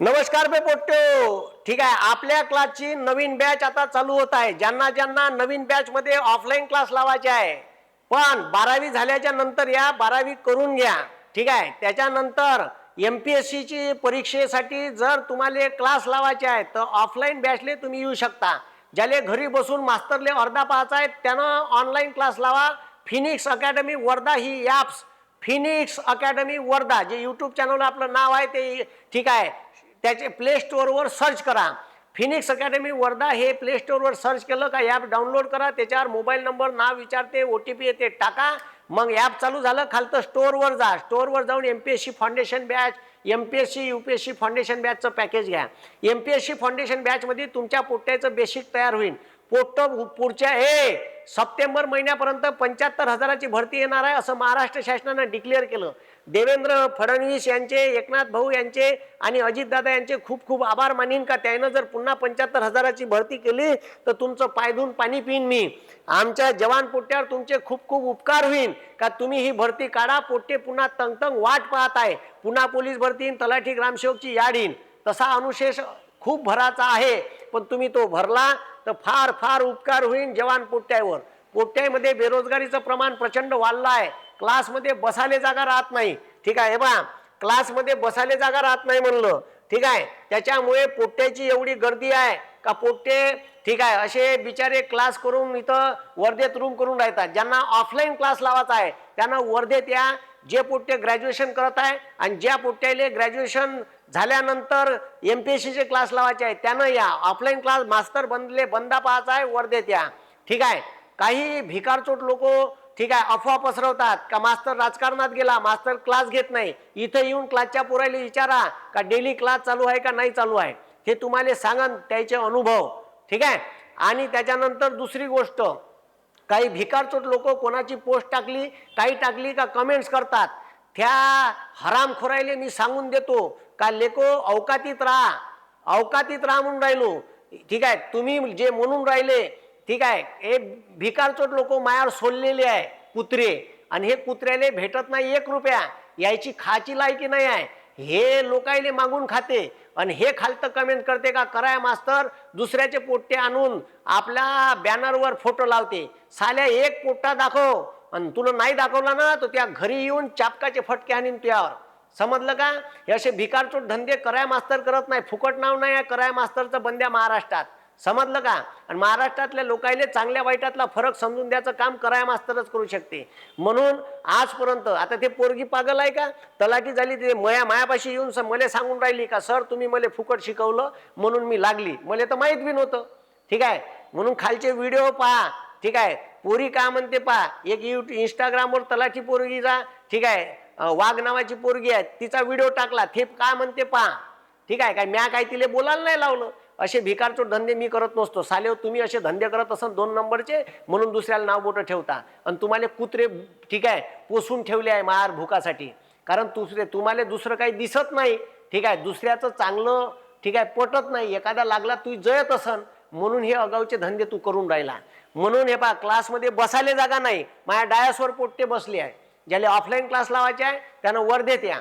नमस्कार बे पोट्टो ठीक आहे आपल्या क्लासची नवीन बॅच आता चालू होत आहे. ज्यांना ज्यांना नवीन बॅच मध्ये ऑफलाईन क्लास लावायचे आहे. पण बारावी झाल्याच्यानंतर या बारावी करून घ्या. ठीक आहे त्याच्यानंतर एम पी एस सीची परीक्षेसाठी जर तुम्हाला क्लास लावायचे आहे तर ऑफलाईन बॅचले तुम्ही येऊ शकता. ज्याले घरी बसून मास्तरले अर्धा पाहायचा आहे त्यानं ऑनलाईन क्लास लावा. फिनिक्स अकॅडमी वर्धा ही ॲप्स फिनिक्स अकॅडमी वर्धा जे यूट्यूब चॅनल आपलं नाव आहे ते ठीक आहे. त्याचे प्ले स्टोअरवर सर्च करा. फिनिक्स अकॅडमी वर्धा हे प्ले स्टोअरवर सर्च केलं का ॲप डाउनलोड करा. त्याच्यावर मोबाईल नंबर नाव विचारते ओ टी पी येते टाका. मग ॲप चालू झालं खालतं स्टोअरवर जा. स्टोअरवर जाऊन M P S C foundation batch M P S C U P S C foundation बॅचचं package घ्या. M P S C foundation बॅचमध्ये तुमच्या पोट्ट्याचं बेसिक तयार होईल. पोट्ट पुढच्या ए सप्टेंबर महिन्यापर्यंत पंच्याहत्तर हजाराची भरती येणार आहे असं महाराष्ट्र शासनानं डिक्लेअर केलं. देवेंद्र फडणवीस यांचे एकनाथ भाऊ यांचे आणि अजितदादा यांचे खूप खूप आभार मानीन का? त्यानं जर पुन्हा पंच्याहत्तर हजाराची भरती केली तर तुमचं पाय धुवून पाणी पिईन मी. आमच्या जवान पोट्ट्यावर तुमचे खूप खूप उपकार होईन. का तुम्ही ही भरती काढा पोट्टे पुन्हा तंग तंग वाट पाहत आहे. पुन्हा पोलीस भरती येईन तलाठी ग्रामसेवकची याड येईन. तसा अनुशेष खूप भराचा आहे. पण तुम्ही तो भरला तर फार फार उपकार होईल जवान पोट्ट्यावर पोट्ट्यामध्ये बेरोजगारीचं प्रमाण प्रचंड वाढलं आहे. क्लासमध्ये बसायला जागा राहत नाही. ठीक आहे हे बा क्लासमध्ये बसायला जागा राहत नाही म्हणलं. ठीक आहे? त्याच्यामुळे पोट्ट्याची एवढी गर्दी आहे का पोट्टे ठीक आहे असे बिचारे क्लास करून इथं वर्धेत रूम करून राहतात. ज्यांना ऑफलाईन क्लास लावायचा आहे त्यांना वर्धेत या जे पोट्टे ग्रॅज्युएशन करत आहे आणि ज्या पोट्ट्याले ग्रॅज्युएशन झाल्यानंतर एम पी एस सीचे क्लास लावायचे आहे त्यानं या. ऑफलाईन क्लास मास्तर बनले बंदा पाहायचा आहे वर्धेत या. ठीक आहे? काही भिकारचोट लोक ठीक आहे अफवा पसरवतात. का मास्तर राजकारणात गेला? मास्तर क्लास घेत नाही. इथं येऊन क्लासच्या पोरायला विचारा का डेली क्लास चालू आहे का नाही चालू आहे? हे तुम्हाला सांगन त्याचे अनुभव. ठीक आहे? आणि त्याच्यानंतर दुसरी गोष्ट काही भिकारचोट लोक कोणाची पोस्ट टाकली काही टाकली का कमेंट्स करतात? त्या हरामखोरायले मी सांगून देतो का लेको अवकातीत राहा. अवकातीत राहा म्हणून राहिलो. ठीक आहे? तुम्ही जे म्हणून राहिले ठीक आहे. हे भिकारचोट लोक मायावर सोडलेले आहे कुत्रे. आणि हे कुत्र्याले भेटत नाही एक रुपया. यायची खाची लायकी नाही आहे. हे लोकायले मागून खाते. आणि हे खालतं कमेंट करते का? कराय मास्तर. दुसऱ्याचे पोट्टे आणून आपल्या बॅनरवर फोटो लावते. साल्या एक पोट्टा दाखव. आणि तुला नाही दाखवला ना तर त्या घरी येऊन चापकाचे फटके आणीन तुझ्यावर समजलं का? हे असे भिकारचोट धंदे कराय मास्तर करत नाही. फुकट नाव नाही आहे कराय मास्तरचं बंद्या महाराष्ट्रात. समजलं का? आणि महाराष्ट्रातल्या लोकायले चांगल्या वाईटातला फरक समजून द्यायचं काम कराय मास्तरच करू शकते. म्हणून आजपर्यंत आता ते पोरगी पागल आहे का? तलाठी झाली ते मया मायापाशी येऊन स- मला सांगून राहिली का सर तुम्ही मला फुकट शिकवलं म्हणून मी लागली. मला तर माहीत बी नव्हतं. ठीक आहे? म्हणून खालचे व्हिडिओ पहा. ठीक आहे? पोरी का म्हणते पहा. एक युट्यूब इंस्टाग्रामवर तलाठी पोरगीचा ठीक आहे? वाघ नावाची पोरगी आहे. तिचा व्हिडिओ टाकला. थेप का म्हणते पहा. ठीक आहे? काय म्या काय तिला बोलायला नाही लावलं? असे भिकारचोट धंदे मी करत नसतो. साले हो, तुम्ही असे धंदे करत असाल दोन नंबरचे म्हणून दुसऱ्याला नाव बोटं ठेवता. आणि तुम्हाला कुत्रे ठीक आहे पोसून ठेवले आहे मार भुकासाठी. कारण दुसरे तुम्हाला दुसरं काही दिसत नाही. ठीक आहे दुसऱ्याचं चांगलं ठीक आहे पटत नाही. एखादा लागला तू जयत असन. म्हणून हे अगाऊचे धंदे तू करून राहिला. म्हणून हे पहा क्लासमध्ये बसायला जागा नाही. माझ्या डायसवर पोट्टे बसले आहे. ज्याला ऑफलाईन क्लास लावायचे आहे त्यानं वर्धेत या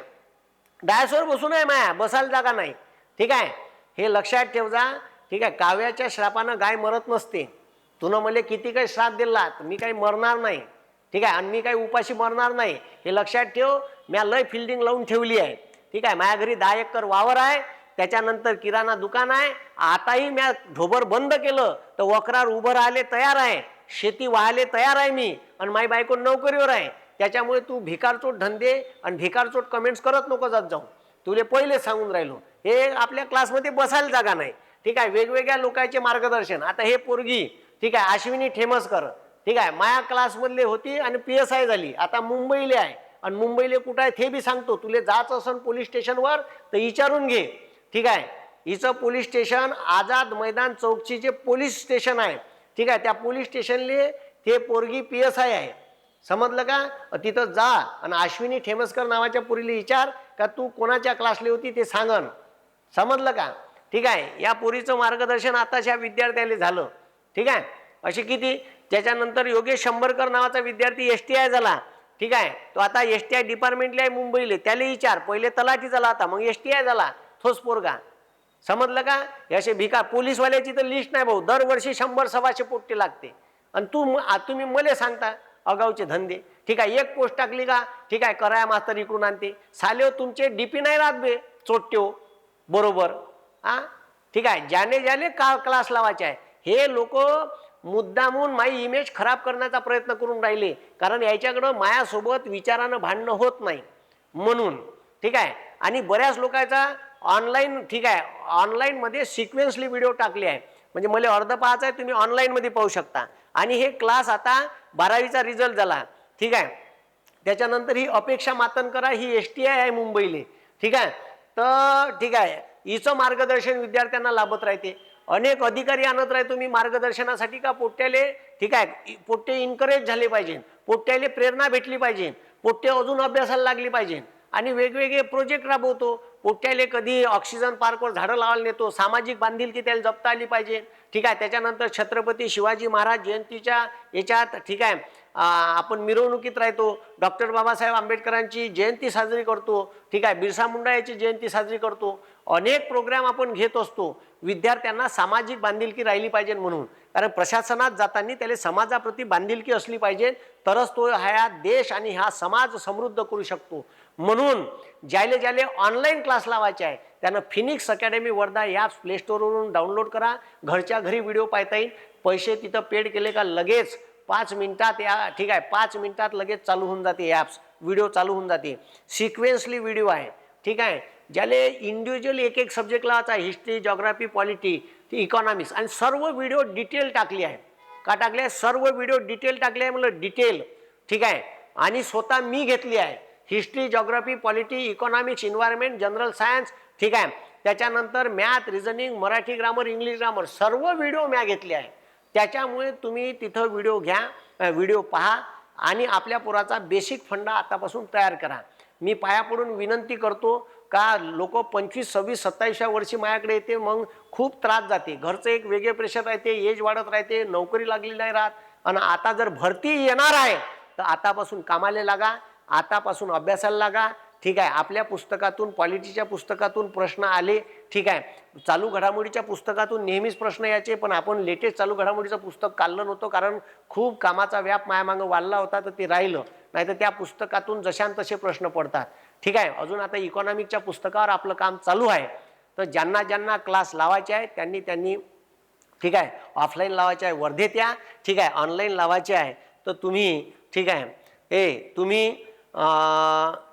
डायसवर बसून आहे माया बसायला जागा नाही. ठीक आहे? हे लक्षात ठेव जा ठीक आहे काव्याच्या श्रापानं गाय मरत नसते. तुनं मला किती काही श्राप दिला मी काही मरणार नाही. ठीक आहे आणि मी काही उपाशी मरणार नाही. हे लक्षात ठेव म्या लय फिल्डिंग लावून ठेवली आहे. ठीक आहे माझ्या घरी दहा एकर वावर आहे त्याच्यानंतर किराणा दुकान आहे. आताही म्या ढोबर बंद केलं तर वक्रार उभं राहिले तयार आहे. शेती वाहायला तयार आहे मी आणि माई बायको नोकरीवर आहे. त्याच्यामुळे तू भिकारचोट धंदे आणि भिकारचोट कमेंट्स करत नको जात जाऊ. तुले पहिले सांगून राहिलो हे आपल्या क्लासमध्ये बसायला जागा नाही. ठीक आहे वेगवेगळ्या लोकांचे मार्गदर्शन. आता हे पोरगी ठीक आहे अश्विनी ठेमसकर ठीक आहे माया क्लासमधले होती आणि पी एस आय झाली. आता मुंबईले आहे. आणि मुंबईले कुठं आहे ते बी सांगतो. तुले जायचं असन पोलीस स्टेशनवर तर विचारून घे. ठीक आहे हिचं पोलीस स्टेशन आझाद मैदान चौकची जे पोलीस स्टेशन आहे ठीक आहे त्या पोलीस स्टेशनले ते पोरगी पी एस आय आहे. समजलं का? तिथं जा आणि अश्विनी ठेमसकर नावाच्या पुरीला विचार का तू कोणाच्या क्लासली होती ते सांगन. समजलं का? ठीक आहे. या पोरीचं मार्गदर्शन आताच्या विद्यार्थ्याला झालं. ठीक आहे? असे किती? त्याच्यानंतर योगेश शंभरकर नावाचा विद्यार्थी एस टी आय झाला. ठीक आहे? तो आता एस टी आय डिपार्टमेंटला आहे मुंबईला. त्याला विचार. पहिले तलाठी झाला आता मग एस टी आय झाला. थोस पोरगा. समजलं का? हे असे भिका पोलीसवाल्याची तर लिस्ट नाही भाऊ. दरवर्षी शंभर सव्वाशे पोट्टी लागते. आणि तू तुम्ही मला सांगता. अगावचे धंदे. ठीक आहे? एक पोस्ट टाकली का? ठीक आहे? कराया मास्तर इकडून आणते. साले हो, तुमचे डीपी नाही राहत बे. चोट्यो हो. बरोबर. आ? ठीक आहे. ज्याने ज्याने का क्लास लावायचे आहे. हे लोक मुद्दामून माई इमेज खराब करण्याचा प्रयत्न करून राहिले. कारण याच्याकडं मायासोबत विचारानं भांडणं होत नाही. म्हणून. ठीक आहे? आणि बऱ्याच लोकांचा ऑनलाईन ठीक आहे ऑनलाईनमध्ये सिक्वेन्सली व्हिडिओ टाकले आहे. म्हणजे मला अर्ध पाहायचं आहे तुम्ही ऑनलाईनमध्ये पाहू शकता. आणि हे क्लास आता बारावीचा रिझल्ट झाला. ठीक आहे? त्याच्यानंतर ही अपेक्षा मातन करा ही एस टी आय आहे मुंबईले. ठीक आहे? तर ठीक आहे. हिचं मार्गदर्शन विद्यार्थ्यांना लाभत राहते. अनेक अधिकारी आणत राहतो तुम्ही मार्गदर्शनासाठी का पोट्याले ठीक आहे पोट्टे इन्करेज झाले पाहिजे. पोट्याले प्रेरणा भेटली पाहिजे. पोट्टे अजून अभ्यासाला लागली पाहिजे. आणि वेगवेगळे प्रोजेक्ट राबवतो. पोट्याले कधी ऑक्सिजन पार्कवर झाडं लावायला नेतो. सामाजिक बांधिलकी त्याला जपता आली पाहिजे. ठीक आहे त्याच्यानंतर छत्रपती शिवाजी महाराज जयंतीच्या याच्यात ठीक आहे आपण मिरवणुकीत राहतो. डॉक्टर बाबासाहेब आंबेडकरांची जयंती साजरी करतो. ठीक आहे बिरसा मुंडा याची जयंती साजरी करतो. अनेक प्रोग्राम आपण घेत असतो. विद्यार्थ्यांना सामाजिक बांधिलकी राहिली पाहिजे म्हणून. कारण प्रशासनात जाताना त्याला समाजाप्रती बांधिलकी असली पाहिजे. तरच तो हा देश आणि हा समाज समृद्ध करू शकतो. म्हणून ज्याले ज्याले ऑनलाईन क्लास लावायचे आहे त्यानं फिनिक्स अकॅडमी वर्धा या प्ले स्टोरवरून डाउनलोड करा. घरच्या घरी व्हिडिओ पाहता येईल. पैसे तिथं पेड केले का लगेच पाच मिनिटात या ठीक आहे पाच मिनिटात लगेच चालू होऊन जाते ॲप्स व्हिडिओ चालू होऊन जाते. सिक्वेन्सली व्हिडिओ आहे. ठीक आहे? ज्याले इंडिव्हिज्युअल एक एक सब्जेक्ट लावायचा हिस्ट्री जॉग्राफी पॉलिटी इकॉनॉमिक्स आणि सर्व व्हिडिओ डिटेल टाकली आहे. का टाकले आहे? सर्व व्हिडिओ डिटेल टाकले आहे म्हणलं डिटेल ठीक आहे? आणि स्वतः मी घेतली आहे. History geography polity economics environment general science ठीक आहे? त्याच्यानंतर math reasoning Marathi grammar English grammar सर्व व्हिडिओ म्या घेतले आहे. त्याच्यामुळे तुम्ही तिथं व्हिडिओ घ्या व्हिडिओ पहा आणि आपल्या पोराचा बेसिक फंडा आतापासून तयार करा. मी पाया पडून विनंती करतो का लोक पंचवीस सव्वीस सत्तावीसच्या वर्षी माझ्याकडे येते मग खूप त्रास जाते. घरचं एक वेगळे प्रेशर राहते एज वाढत राहते नोकरी लागली नाही राहत. आणि आता जर भरती येणार आहे तर आतापासून कामाला लागा आतापासून अभ्यासाला लागा ठीक आहे आपल्या पुस्तकातून पॉलिटीच्या पुस्तकातून प्रश्न आले ठीक आहे. चालू घडामोडीच्या पुस्तकातून नेहमीच प्रश्न यायचे पण आपण लेटेस्ट चालू घडामोडीचं पुस्तक काढलं नव्हतं कारण खूप कामाचा व्याप मायामागं वाढला होता तर ते राहिलं. नाहीतर त्या पुस्तकातून जशान तसे प्रश्न पडतात. ठीक आहे अजून आता इकॉनॉमिकच्या पुस्तकावर आपलं काम चालू आहे. तर ज्यांना ज्यांना क्लास लावायचे आहे त्यांनी त्यांनी ठीक आहे ऑफलाईन लावायचे आहे वर्धेत या ठीक आहे ऑनलाईन लावायचे आहे. तर तुम्ही ठीक आहे ए तुम्ही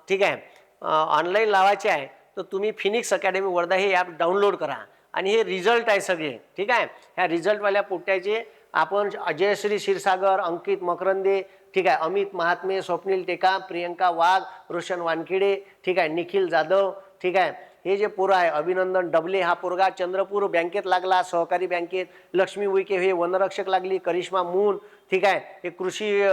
ठीक आहे ऑनलाईन लावायचे आहे तर तुम्ही फिनिक्स अकॅडमी वर्धा हे ॲप डाउनलोड करा. आणि हे रिझल्ट आहे सगळे ठीक आहे? ह्या रिझल्टवाल्या पोट्याचे आपण अजयश्री क्षीरसागर अंकित मकरंदे ठीक आहे? अमित महात्मे स्वप्नील टेका प्रियंका वाघ रोशन वानखेडे ठीक आहे? निखिल जाधव ठीक आहे? हे जे पोरं आहे अभिनंदन डबले हा पोरगा चंद्रपूर बँकेत लागला सहकारी बँकेत लक्ष्मी उईके हे वनरक्षक लागली करिश्मा मून ठीक आहे? हे कृषी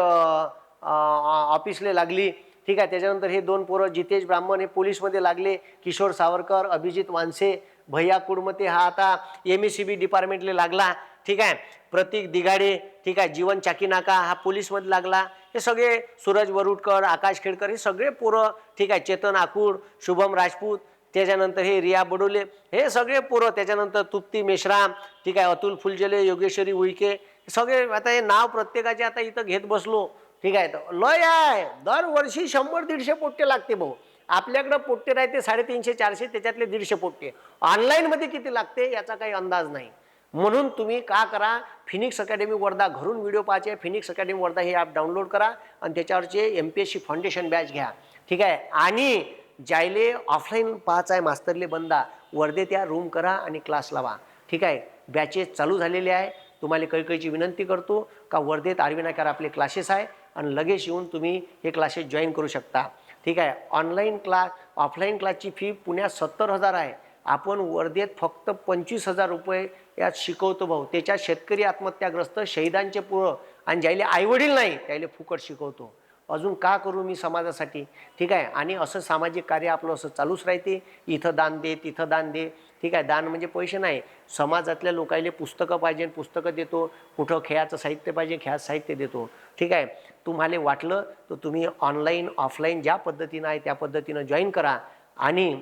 ऑफिसले लागली ठीक आहे त्याच्यानंतर हे दोन पोरं जितेश ब्राह्मण हे पोलीसमध्ये लागले. किशोर सावरकर अभिजित वानसे भैया कुडमते हा आता एम एस सी बी डिपार्टमेंटला लागला. ठीक आहे प्रतीक दिघाडे ठीक आहे जीवन चाकीनाका हा पोलीसमध्ये लागला. हे सगळे सूरज वरुडकर आकाश खेडकर हे सगळे पोरं ठीक आहे चेतन आकूड शुभम राजपूत त्याच्यानंतर हे रिया बडोले हे सगळे पोरं त्याच्यानंतर तुप्ती मेश्राम ठीक आहे अतुल फुलजले योगेश्वरी उईके सगळे आता हे नाव प्रत्येकाचे आता इथं घेत बसलो. ठीक आहे. तर लय आहे. दरवर्षी शंभर दीडशे पोट्टे लागते भाऊ. आपल्याकडं पोट्टे राहते साडेतीनशे चारशे त्याच्यातले दीडशे पोट्टे. ऑनलाईनमध्ये किती लागते याचा काही अंदाज नाही. म्हणून तुम्ही का करा फिनिक्स अकॅडमी वर्धा घरून व्हिडिओ पाहायचे फिनिक्स अकॅडमी वर्धा हे ॲप डाउनलोड करा आणि त्याच्यावरचे M P S C foundation batch घ्या. ठीक आहे. आणि ज्यायले ऑफलाईन पाहायचं आहे मास्तरले बंदा वर्धेत या रूम करा आणि क्लास लावा. ठीक आहे. बॅचेस चालू झालेले आहे. तुम्हाला कळकळीची विनंती करतो का वर्धेत आरविनाकार आपले क्लासेस आहे आणि लगेच येऊन तुम्ही हे क्लासेस जॉईन करू शकता. ठीक आहे? ऑनलाईन क्लास ऑफलाईन क्लासची फी पुण्यात सत्तर हजार आहे. आपण वर्धेत फक्त पंचवीस हजार रुपये यात शिकवतो भाऊ. त्याच्यात शेतकरी आत्महत्याग्रस्त शहीदांचे पुरं आणि ज्याला आईवडील नाही त्याला फुकट शिकवतो. अजून का करू मी समाजासाठी? ठीक आहे? आणि असं सामाजिक कार्य आपलं असं चालूच राहते. इथं दान दे तिथं दान दे. ठीक आहे दान म्हणजे पैसे नाही. समाजातल्या लोकायले पुस्तकं पाहिजे पुस्तकं देतो. कुठं खेळाचं साहित्य पाहिजे खेळाचं साहित्य देतो. ठीक आहे तुम्हाला वाटलं तर तुम्ही ऑनलाईन ऑफलाईन ज्या पद्धतीनं आहे त्या पद्धतीनं जॉईन करा. आणि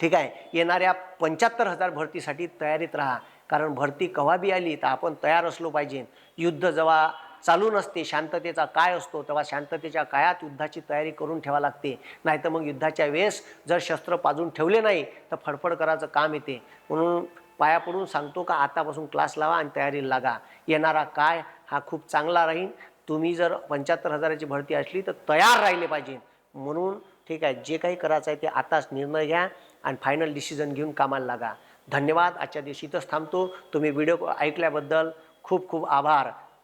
ठीक आहे येणाऱ्या पंच्याहत्तर हजार भरतीसाठी तयारीत राहा. कारण भरती केव्हा बी आली तर आपण तयार असलो पाहिजे. युद्ध जेव्हा चालू नसते शांततेचा काय असतो तेव्हा शांततेच्या काळात युद्धाची तयारी करून ठेवा लागते. नाही तर मग युद्धाच्या वेळेस जर शस्त्र पाजून ठेवले नाही तर फडफड करायचं काम येते. म्हणून पाया पडून सांगतो का आतापासून क्लास लावा आणि तयारीला लागा. येणारा काय हा खूप चांगला राहील. तुम्ही जर पंच्याहत्तर हजाराची भरती असली तर तयार राहिले पाहिजे. म्हणून ठीक आहे जे काही करायचं आहे ते आताच निर्णय घ्या आणि फायनल डिसिजन घेऊन कामाला लागा. धन्यवाद. आजच्या दिवशी इथंच थांबतो. तुम्ही व्हिडिओ ऐकल्याबद्दल खूप खूप आभार.